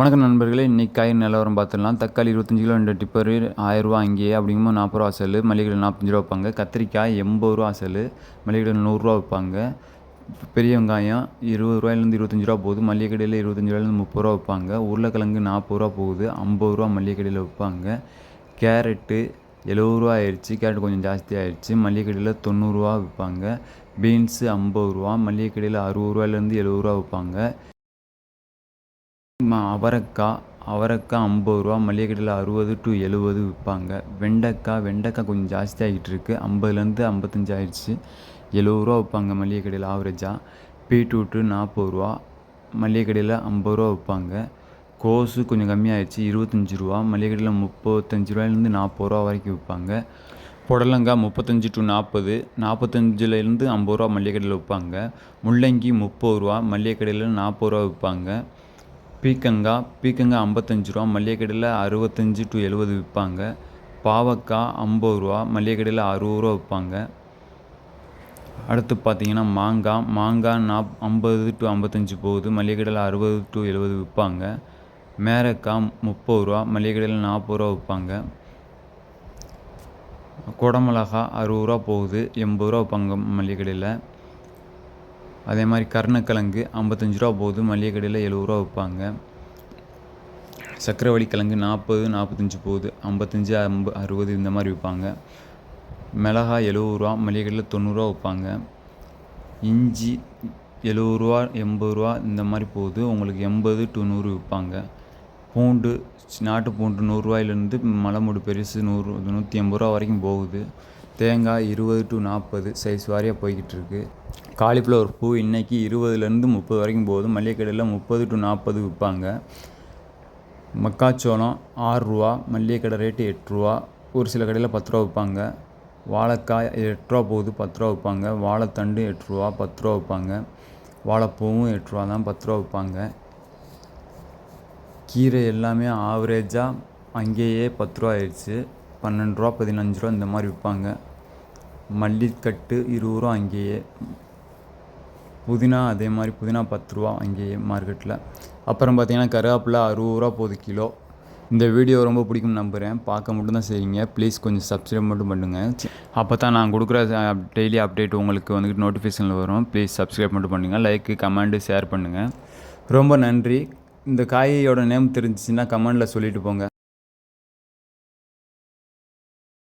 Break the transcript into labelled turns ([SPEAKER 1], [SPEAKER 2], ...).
[SPEAKER 1] வணக்கம் நண்பர்களே இன்றைக்கி காய் நிலவரம் பார்த்துடலாம். தக்காளி இருபத்தஞ்சி கிலோ ரெண்டு டிப்பரு ஆயிரரூவா அங்கேயே அப்படிங்கும்போது நாற்பது ரூபா செல்லு மல்லிகை நாற்பத்தஞ்சு ரூபா வைப்பாங்க கத்திரிக்காய் எண்பது ரூபா செல்லு மல்லிகை நூறுரூவா வைப்பாங்க பெரிய வெங்காயம் இருபது ரூபாயிலேருந்து இருபத்தஞ்சி ரூபா போகுது. மளிகை கடையில் இருபத்தஞ்சி ரூபாயிலேருந்து முப்பது ரூபா வைப்பாங்க உருளைக்கிழங்கு நாற்பது ரூபா போகுது. ஐம்பது ரூபா மல்லிகை கடையில் வைப்பாங்க கேரட்டு எழுபது ரூபா ஆயிடுச்சு. கேரட் கொஞ்சம் ஜாஸ்தி ஆயிடுச்சு. மளிகை கடையில் தொண்ணூறுரூவா விற்பாங்க. பீன்ஸு ஐம்பது ரூபா. மளிகை கடையில் அறுபது ரூபாயிலேருந்து எழுபது ரூபா விற்பாங்க. அவரைக்காய் அவரைக்காய் ஐம்பது ரூபா மளிகை கடையில் அறுபது டு எழுபது விற்பாங்க. வெண்டைக்காய் வெண்டைக்காய் கொஞ்சம் ஜாஸ்தி ஆகிட்டு இருக்குது ஐம்பதுலேருந்து ஐம்பத்தஞ்சு ஆயிடுச்சு எழுபது ரூபா விற்பாங்க மளிகை கடையில் ஆவரேஜாக பீட்ரூட்டு நாற்பது ரூபா மளிகை கடையில் ஐம்பது ரூபா விற்பாங்க. கோஸு கொஞ்சம் கம்மியாயிடுச்சு இருபத்தஞ்சி ரூபா. மளிகை கடையில் முப்பத்தஞ்சு ரூபாயிலேருந்து நாற்பது ரூபா வரைக்கும் விற்பாங்க. புடலங்காய் முப்பத்தஞ்சு டு நாற்பது நாற்பத்தஞ்சிலேருந்து ஐம்பது ரூபா மளிகை கடையில் விற்பாங்க. முள்ளங்கி முப்பது ரூபா மளிகை கடையில் நாற்பது ரூபா விற்பாங்க. பீக்கங்காய் பீக்கங்காய் ஐம்பத்தஞ்சு ரூபா மளிகை கடையில் அறுபத்தஞ்சி டு எழுபது விற்பாங்க. பாவக்காய் ஐம்பது ரூபா மளிகை கடையில் அறுபது ரூபா விற்பாங்க. அடுத்து பார்த்தீங்கன்னா மாங்காய் மாங்காய் நாப் ஐம்பது டு ஐம்பத்தஞ்சு போகுது. மளிகை கடையில் அறுபது டு எழுபது விற்பாங்க. மேரக்காய் முப்பது ரூபா மளிகை கடையில் நாற்பது ரூபா விற்பாங்க. குடமிளகா அறுபது ரூபா போகுது எண்பது ரூபா விற்பாங்க மளிகை கடையில் அதே மாதிரி கருணக்கிழங்கு ஐம்பத்தஞ்சு ரூபா போகுது மளிகை கடையில் எழுபது ரூபா விற்பாங்க. சக்கரவள்ளி கிழங்கு நாற்பது நாற்பத்தஞ்சு போகுது ஐம்பத்தஞ்சு ஐம்ப அறுபது இந்த மாதிரி விற்பாங்க. மிளகாய் எழுபது ரூபா மளிகை கடையில் தொண்ணூறுரூவா விற்பாங்க. இஞ்சி எழுபது ரூபா எண்பது ரூபா இந்த மாதிரி போகுது உங்களுக்கு எண்பது டு நூறு விற்பாங்க. பூண்டு நாட்டு பூண்டு நூறுரூவாயிலேருந்து மலைமூடு பெருசு நூறு நூற்றி எண்பது ரூபா வரைக்கும் போகுது. தேங்காய் இருபது டு நாற்பது சைஸ் வாரியாக போய்கிட்டு இருக்குது காலிஃப்ளவர் பூ இன்றைக்கி இருபதுலேருந்து முப்பது வரைக்கும் போதும். மளிகை கடையில் முப்பது டு நாற்பது விற்பாங்க. மக்காச்சோளம் ஆறுரூவா மல்லிகை கடை ரேட்டு எட்டுரூவா ஒரு சில கடையில் பத்து ரூபா விற்பாங்க. வாழைக்காய் எட்ரூவா போகுது பத்து ரூபா விற்பாங்க. வாழைத்தண்டு எட்டுரூவா பத்து ரூபா விற்பாங்க. வாழைப்பூவும் எட்டுரூவா தான் பத்து ரூபா விற்பாங்க. கீரை எல்லாமே ஆவரேஜாக அங்கேயே பத்து ரூபா ஆயிடுச்சு. பன்னெண்டு ரூபா பதினஞ்சு ரூபா இந்த மாதிரி விற்பாங்க. மல்லிக்கட்டு இருபது ரூபா அங்கேயே. புதினா அதே மாதிரி புதினா பத்து ரூபா அங்கேயே மார்க்கெட்டில் அப்புறம் பார்த்தீங்கன்னா கருவேப்பிலை அறுபது ரூபா போகுது கிலோ. இந்த வீடியோ ரொம்ப பிடிக்கும் நம்புகிறேன் பார்க்க மட்டும்தான் செய்யுங்க ப்ளீஸ் கொஞ்சம் சப்ஸ்கிரைப் மட்டும் பண்ணுங்கள் அப்போ தான் நான் கொடுக்குற டெய்லி அப்டேட் உங்களுக்கு வந்துட்டு நோட்டிஃபிகேஷனில் வரும். ப்ளீஸ் சப்ஸ்கிரைப் மட்டும் பண்ணுங்கள் லைக்கு கமெண்ட்டு ஷேர் பண்ணுங்கள் ரொம்ப நன்றி. இந்த காயோட நேம் தெரிஞ்சிச்சின்னா கமெண்டில் சொல்லிட்டு போங்க.